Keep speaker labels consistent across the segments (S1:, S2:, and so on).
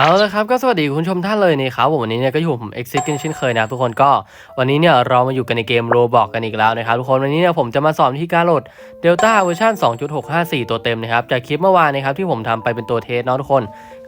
S1: เอาละครับก็สวัสดีคุณผู้ชมท่านเลยนะครับผมวันนี้เนี่ยก็อยู่ผม Exit กันเช่นเคยนะทุกคนก็วันนี้เนี่ยเรามาอยู่กันในเกม Roblox กันอีกแล้วนะครับทุกคนวันนี้เนี่ยผมจะมาสอนวิธีการโหลด Delta เวอร์ชัน2.654 ตัวเต็มนะครับจากคลิปเมื่อวานนะครับที่ผมทำไปเป็นตัวเทสเนาะทุกคน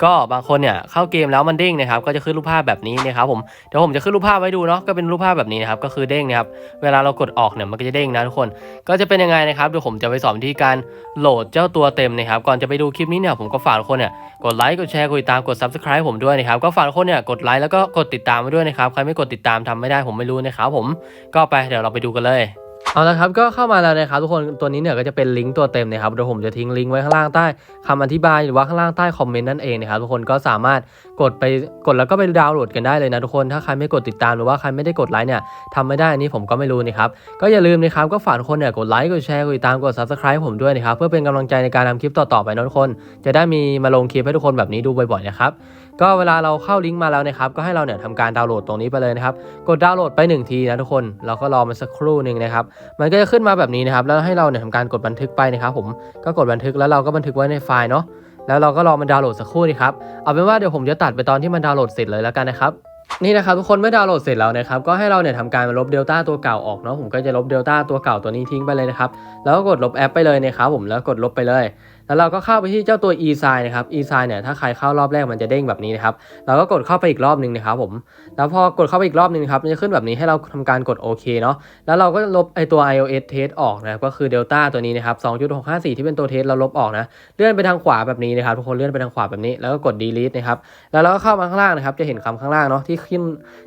S1: ก็บางคนเนี่ยเข้าเกมแล้วมันเด้งนะครับก็จะขึ้นรูปภาพแบบนี้นะครับผมเดี๋ยวผมจะขึ้นรูปภาพไว้ดูเนาะก็เป็นรูปภาพแบบนี้นะครับก็คือเด้งนะครับเวลาเรากดออกเนี่ยมันก็จะเด้งนะทุกคน ก็จะเป็นยังไงนะครับเดี๋ยวผมจะไปสอนวิธีการโหลดเจ้าตัวเต็มนะครับก่อนจะไปดูคลิปนี้เนี่ยผมก็ฝากทุกคนเนี่ยกดไลค์กดแชร์กดติดตามกด subscribe ผมด้วยนะครับ ก็ฝากทุกคนเนี่ยกดไลค์แล้วก็กดติดตามไปด้วยนะครับ ใครไม่กดติดตามทำไม่ได้ผมไม่รู้นะครับผม ก็ไปเดี๋ยวเราไปดูกันเลย เอาละครับก็เข้ามาแล้วนะครับทุกคนตัวนี้เนี่ยก็จะเป็นลิงก์ตัวเต็มนะครับเดี๋ยวผมจะทิ้งลิงก์ไว้ข้างล่างใต้คำอธิบายหรือว่าข้างล่างใต้คอมเมนต์นั่นเองนะครับทุกคนก็สามารถกดไปกดแล้วก็ไปดาวน์โหลดกันได้เลยนะทุกคนถ้าใครไม่กดติดตามหรือว่าใครไม่ได้กดไลค์เนี่ยทำไม่ได้อันนี้ผมก็ไม่รู้นะครับก็อย่าลืมนะครับก็ฝากทุกคนเนี่ยกดไลค์กดแชร์กดติดตามกด subscribe ผมด้วยนะครับเพื่อเป็นกำลังใจในการทำคลิปต่อๆไปนะทุกคน จะได้มีมาลงคลิปให้ทุกคนแบบนี้ดูบ่อยๆนะครับก็เวลาเราเข้าลิงก์มาแล้วนะครับก็ให้เราเนี่ยทำการดาวน์โหลดตรงนี้ไปเลยนะครับกดดาวน์โหลดไป1ทีนะทุกคนเราก็รอมันสักครู่หนึ่งนะครับมันก็จะขึ้นมาแบบนี้นะครับ แล้วให้เราเนี่ยทำการกดบันทึกไปนะครับผมก็กดบันทึกแล้วเราก็บันทึกไว้ในไฟล์เนาะแล้วเราก็รอมันดาวน์โหลดสักครู่นี่ครับเอาเป็นว่าเดี๋ยวผมจะตัดไปตอนที่มันดาวน์โหลดเสร็จเลยแล้วกันนะครับนี่นะครับทุกคนเมื่อดาวน์โหลดเสร็จแล้วนะครับก็ให้เราเนี่ยทำการลบเดลต้าตัวเก่าออกเนาะผมก็จะลบเดลต้าตัวเก่าตัวนี้ทิ้งไปเลยนะครับแล้วก็กดลบแอปไปเลยนะครับผมแล้วกดลบไปเลยแล้วเราก็เข้าไปที่เจ้าตัว e s i g n นะครับ e s i g n เนี่ยถ้าใครเข้ารอบแรกมันจะเด้งแบบนี้นะครับเราก็กดเข้าไปอีกรอบหนึ่งนะครับผมแล้วพอกดเข้าไปอีกรอบหนึงครับมันจะขึ้นแบบนี้ให้เราทำการกดโอเคเนาะแล้วเราก็ลบไอตัว iOS test ออกนะครับก็คือ Delta ตัวนี้นะครับ2.654 ที่เป็นตัวเทสเราลบออกนะเลื่อนไปทางขวาแบบนี้นะครับทุกคนเลื่อนไปทางขวาแบบนี้แล้วก็กด delete นะครับแล้วเราก็เข้ามาข้างล่างนะครับจะเห็นคำข้างล่างเนาะที่ขึ้น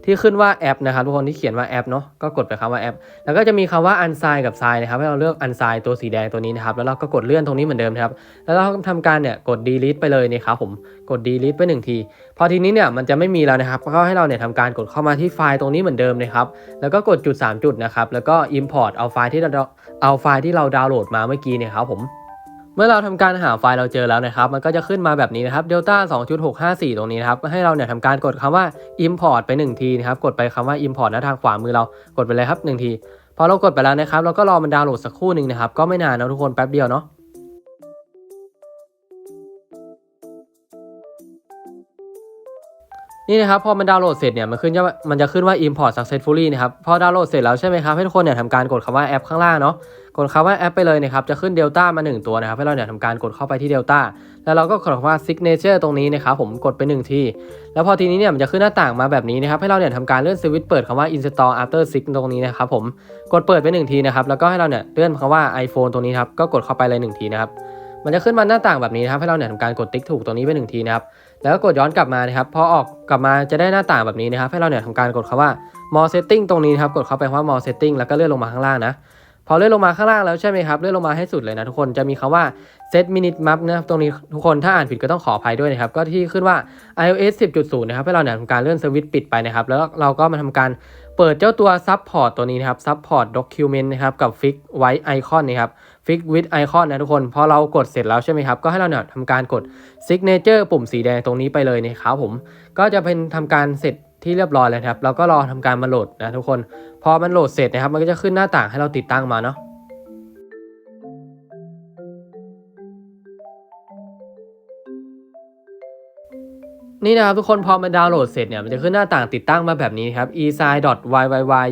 S1: ที่ขึ้นว่าแอปนะครับทุกคนที่เขียนว่าแอปเนาะก็กดไปคำว่าแอป แล้วก็จะมีคำว่า unsign กับ sign นะครับให้เราเลือก unsign ตัวสีแดงตัวนี้นะครับแล้วเราก็กดเลื่อนตรงนี้เหมือนเดิมนะครับแล้วเราทำการเนี่ยกด delete ไปเลยนะครับผมกด delete ไปหนึ่งที พอทีนี้เนี่ยมันจะไม่มีแล้วนะครับก็ให้เราเนี่ยทำการกดเข้ามาที่ไฟล์ตรงนี้เหมือนเดิมนะครับแล้วก็กดจุด 3 จุดนะครับแล้วก็ import เอาไฟล์ที่เราเอาไฟล์ที่เราดาวน์โหลดมาเมื่อกี้เนี่ยครับผมเมื่อเราทำการหาไฟล์เราเจอแล้วนะครับ มันก็จะขึ้นมาแบบนี้นะครับ delta 2.654 ตรงนี้นะครับ ให้เราเนี่ยทำการกดคำว่า import ไป 1 ทีนะครับ กดไปคำว่า import น้าทางขวามือเรา กดไปเลยครับ 1 ที พอเรากดไปแล้วนะครับ เราก็รอมันดาวน์โหลดสักครู่หนึ่งนะครับ ก็ไม่นานนะทุกคนแป๊บเดียวเนาะ นี่นะครับพอมันดาวน์โหลดเสร็จเนี่ยมันขึ้นจะมันจะขึ้นว่า import successfully นะครับพอดาวน์โหลดเสร็จแล้วใช่ไหมครับให้ทุกคนเนี่ยทำการกดคำว่าแอปข้างล่างเนาะกดคำว่าแอปไปเลยนะครับจะขึ้น Delta มา 1 ตัวนะครับให้เราเนี่ยทำการกดเข้าไปที่ Delta แล้วเราก็กดคำว่า signature ตรงนี้นะครับผมกดไป 1 ทีแล้วพอทีนี้เนี่ยมันจะขึ้นหน้าต่างมาแบบนี้นะครับให้เราเนี่ยทำการเลื่อนสวิตช์เปิดคำว่า install after sync ตรงนี้นะครับผมกดเปิดไป 1 ทีนะครับแล้วก็ให้เราเนี่ยเลื่อนคำว่า iPhone ตรงนี้ครับก็กดเข้าไปเลย 1 ทีนะครับ มันจะขึ้นมาหน้าต่างแบบนี้นะครับให้เราเนี่ยทำการกดติ๊กถูกตรงนี้ไป1ทีนะครับแล้วก็กดย้อนกลับมานะครับพอออกกลับมาจะได้หน้าต่างแบบนี้นะครับให้เราเนี่ยทำการกดคำว่า more setting ตรงนี้นะครับกดเข้าไปว่า more setting แล้วก็เลื่อนลงมาข้างล่างนะพอเลื่อนลงมาข้างล่างแล้วใช่ไหมครับเลื่อนลงมาให้สุดเลยนะทุกคนจะมีคำว่า set minute map นะครับตรงนี้ทุกคนถ้าอ่านผิดก็ต้องขออภัยด้วยนะครับก็ที่ขึ้นว่า iOS 10.0 นะครับให้เราเนี่ยทำการเลื่อนสวิตช์ปิดไปนะครับแล้วเราก็มาทำการเปิดเจ้าตัว support ตัวนี้นะครับ support document นะครับกับ fix white icon นะครับ fix with icon นะทุกคน พอเรากดเสร็จแล้วใช่ไหมครับ ก็ให้เราเนี่ยทำการกด signature ปุ่มสีแดงตรงนี้ไปเลยนะครับผม ก็จะเป็นทำการเสร็จที่เรียบร้อยแล้วครับ เราก็รอทำการมาโหลดนะทุกคน พอมันโหลดเสร็จนะครับ มันก็จะขึ้นหน้าต่างให้เราติดตั้งมาเนาะ นี่นะครับทุกคนพอมันดาวน์โหลดเสร็จเนี่ยมันจะขึ้นหน้าต่างติดตั้งมาแบบนี้ครับ e s i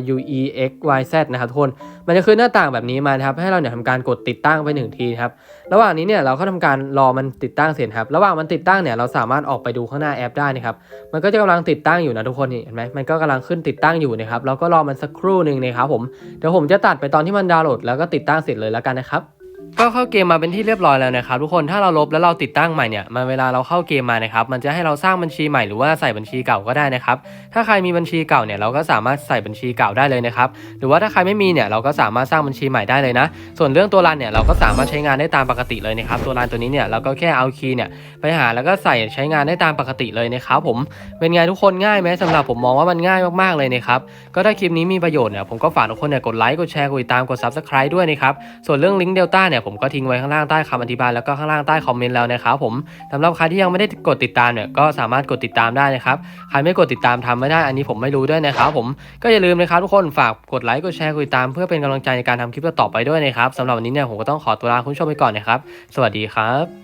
S1: .yyyuexyz นะครับทุกคนมันจะขึ้นหน้าต่างแบบนี้มานะครับให้เราเนี่ยทำการกดติดตั้งไปหนึ่งทีครับระหว่างนี้เนี่ยเราก็ทำการรอมันติดตั้งเสร็จครับระหว่างมันติดตั้งเนี่ยเราสามารถออกไปดูข้างหน้าแอปได้นะครับมันก็จะกำลังติดตั้งอยู่นะทุกคนเห็นไหมมันก็กำลังขึ้นติดตั้งอยู่นะครับเราก็รอมันสักครู่หนึ่งนะครับผมเดี๋ยวผมจะตัดไปตอนที่มันดาวน์โหลดแล้วก็ติดตั้งเสร็จเลยแล้วกันนะครับ ก็เข้าเกมมาเป็นที่เรียบร้อยแล้วนะครับทุกคนถ้าเราลบแล้วเราติดตั้งใหม่เนี่ยมันเวลาเราเข้าเกมมานะครับมันจะให้เราสร้างบัญชีใหม่หรือว่าใส่บัญชีเก่าก็ได้นะครับถ้าใครมีบัญชีเก่าเนี่ยเราก็สามารถใส่บัญชีเก่าได้เลยนะครับหรือว่าถ้าใครไม่มีเนี่ยเราก็สามารถสร้างบัญชีใหม่ได้เลยนะ ส่วนเรื่องตัวรันเนี่ยเราก็สามารถใช้งานได้ตามปกติเลยนะครับตัวรันตัวนี้เนี่ยเราก็แค่เอาคีย์เนี่ยไปหาแล้วก็ใส่ใช้งานได้ตามปกติเลยนะครับผมเป็นไงทุกคนง่ายไหมสำหรับผมมองว่ามันง่ายมากๆเลยนะครับก็ถ้าคลิปนี้มีประโยชน์เนี่ยผมก็ฝากทุกคนเนี่ยกดไลค์กดแชร์กดติดตามกด subscribe ด้วยนะครับส่วนเรื่องลิงก์ Delta เนี่ยผมก็ทิ้งไว้ข้างล่างใต้คำอธิบายแล้วก็ข้างล่างใต้คอมเมนต์แล้วนะครับผมสำหรับใครที่ยังไม่ได้กดติดตามเนี่ยก็สามารถกดติดตามได้นะครับใครไม่กดติดตามทำไม่ได้อันนี้ผมไม่รู้ด้วยนะครับผมก็อย่าลืมนะครับทุกคนฝากกดไลค์กดแชร์กดติดตามเพื่อเป็นกำลังใจในการทำคลิปต่อไปด้วยนะครับสำหรับวันนี้เนี่ยผมก็ต้องขอตัวลาคุณผู้ชมไปก่อนนะครับ สวัสดีครับ